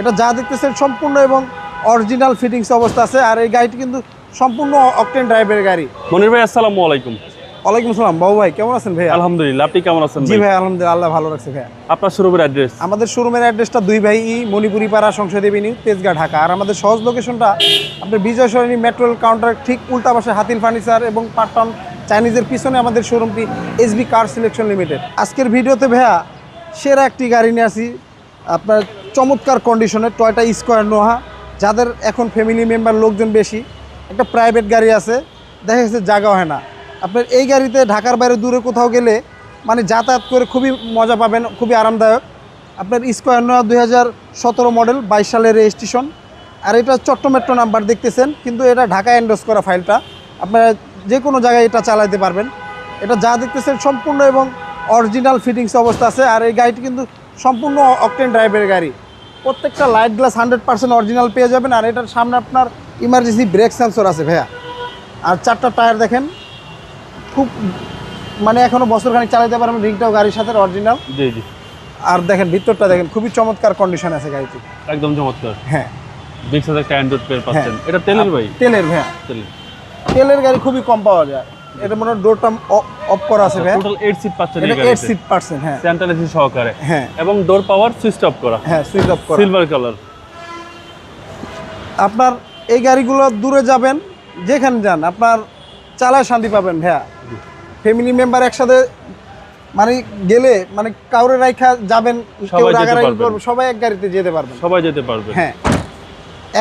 এটা যা দেখতেছেন সম্পূর্ণ এবং অরিজিনাল ফিটিংস অবস্থা আছে। আর এই গাড়িটি কিন্তু সম্পূর্ণ অকটেন ড্রাইভের গাড়ি। মনির ভাই আসসালামু আলাইকুম। ওয়ালাইকুম আসসালাম। বাবু ভাই কেমন আছেন ভাইয়া? আলহামদুলিল্লাহ আপনি কেমন আছেন জি ভাই? ভাই আলহামদুলিল্লাহ আল্লাহ ভালো রাখছে ভাইয়া। আপনার শোরুমের অ্যাড্রেস আমাদের শোরুমের অ্যাড্রেসটা দুই ভাই ই মণিপুরি পাড়া সংসদ এভিনিউ তেজগাঁ ঢাকা। আর আমাদের সহজ লোকেশনটা আপনার বিজয় সরণী মেট্রো কাউন্টার ঠিক উল্টা পাশে হাতিল ফার্নিচার এবং পাটন চাইনিজের পিছনে আমাদের শোরুমটি এসবি কার সিলেকশন লিমিটেড আজকের ভিডিওতে ভাইয়া সেরা একটি গাড়ি নিয়ে আসি। আপনার চমৎকার কন্ডিশনে টয়টা স্কোয়ার নোহা। যাদের এখন ফ্যামিলি মেম্বার লোকজন বেশি, একটা প্রাইভেট গাড়ি আছে, দেখা যাচ্ছে জায়গা হয় না। আপনার এই গাড়িতে ঢাকার বাইরে দূরে কোথাও গেলে মানে যাতায়াত করে খুবই মজা পাবেন, খুবই আরামদায়ক। আপনার স্কোয়ার নোয়া দুই মডেল বাইশ সালের রেজিস্ট্রেশন আর এটা চট্টমেট্রো নাম্বার দেখতেছেন, কিন্তু এটা ঢাকা এন্ডোস করা ফাইলটা আপনারা যে কোনো জায়গায় এটা চালাইতে পারবেন। এটা যা দেখতেছেন সম্পূর্ণ এবং অরিজিনাল ফিটিংস অবস্থা আছে। আর এই গাড়িটি কিন্তু সম্পূর্ণ অকটেন ড্রাইভের গাড়ি। প্রত্যেকটা light glass hundred percent original পেয়ে যাবেন। আর এটার সামনে আপনার ইমার্জেন্সি ব্রেক সেন্সর আছে ভাইয়া। আর চারটা টায়ার দেখেন খুব মানে এখনও বছরখানিক চালাতে পারবেন রিংটাও গাড়ির সাথে অরিজিনাল জি জি। আর দেখেন ভিতরটা দেখেন খুবই চমৎকার কন্ডিশন আছে গাড়িটি। একদম চমৎকার। হ্যাঁ। বিগ সাইজ একটা অ্যান্ড্রয়েড পেয়ে পাচ্ছেন। এটা তেলের ভাই? তেলের ভাইয়া। তেলের। তেলের গাড়ি খুবই কম পাওয়া যায়। এটা মনে ডোরটা অফ করা আছে ভাইয়া টোটাল 8 সিট পাচ্ছেন এটা এইট গাড়িতে সিট পার্সেন্ট হ্যাঁ। সেন্ট্রাল এসি সহকারে। হ্যাঁ। এবং ডোর পাওয়ার সুইচ অফ করা। হ্যাঁ সুইচ অফ করা। সিলভার কালার আপনার এই গাড়িগুলো দূরে যাবেন যেখানে যান আপনার চালায় শান্তি পাবেন ভাইয়া। ফ্যামিলি মেম্বার একসাথে মানে গেলে মানে কাউরে রাইখা যাবেন সবাই এক গাড়িতে যেতে পারবেন। সবাই যেতে পারবে হ্যাঁ।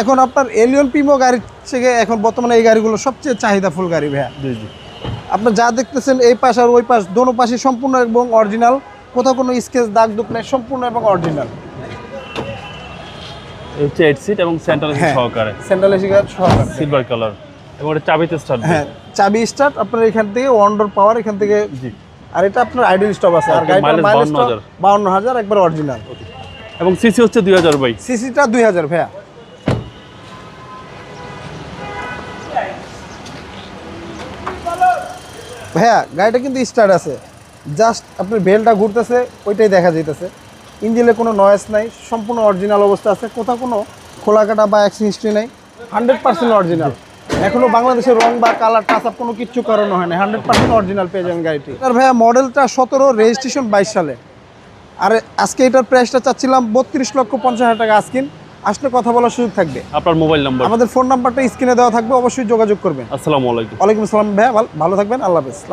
এখন আপনার এলিয়ন পিমো গাড়ির থেকে এখন বর্তমানে এই গাড়িগুলো সবচেয়ে চাহিদাফুল গাড়ি ভাইয়া। জি জি। আপনার যা দেখতেছেন এই পাশ আর ওই পাশ দোনো পাশে সম্পূর্ণ এবং অরিজিনাল কোথাও কোনো স্কেচ দাগ দুক নেই সম্পূর্ণ এবং অরিজিনাল হচ্ছে 8 সিট এবং সেন্ট্রাল এসি হ্যাঁ। সহকারে। সেন্ট্রাল এসি সহকারে। সিলভার কালার এবং এটা চাবিতে স্টার্ট হ্যাঁ চাবি স্টার্ট আপনার এখান থেকে ওয়ান্ডোর পাওয়ার এখান থেকে জি। আর এটা আপনার আইডল স্টপ আছে। আর Okay, গাড়িটার মাইলেজ 52,000 বাউন্ন হাজার। একবার অরিজিনাল এবং সিসি হচ্ছে 2000 ভাই সিসিটা দুই হাজার ভাইয়া। ভাইয়া, গাড়িটা কিন্তু স্টার্ট আছে। জাস্ট আপনার বেলটা ঘুরতেছে, ওইটাই দেখা যাইতেছে। ইঞ্জিনে কোনো নয়েস নাই, সম্পূর্ণ অরিজিনাল অবস্থা আছে। কোথাও কোনো খোলা কাটা বা অ্যাক্সিডেন্ট হিস্ট্রি নাই। হান্ড্রেড পার্সেন্ট অরিজিনাল এখনও বাংলাদেশের রং বা কালার টাচ আপ কোনো কিচ্ছু করানো হয় না হান্ড্রেড পার্সেন্ট অরিজিনাল পেয়ে যাবেন গাড়িটি। আর ভাইয়া মডেলটা সতেরো রেজিস্ট্রেশন বাইশ সালে। আর, আজকে এটার প্রাইসটা চাচ্ছিলাম বত্রিশ লক্ষ পঞ্চাশ হাজার টাকা আজকিন আসলে কথা বলার সুযোগ থাকবে। আপনার মোবাইল নাম্বার। আমাদের ফোন নাম্বারটা স্ক্রিনে দেওয়া থাকবে অবশ্যই যোগাযোগ করবেন। আসসালামু আলাইকুম। ওয়ালাইকুম আসসালাম ভাইয়া ভালো- থাকবেন আল্লাহ হাফেজ।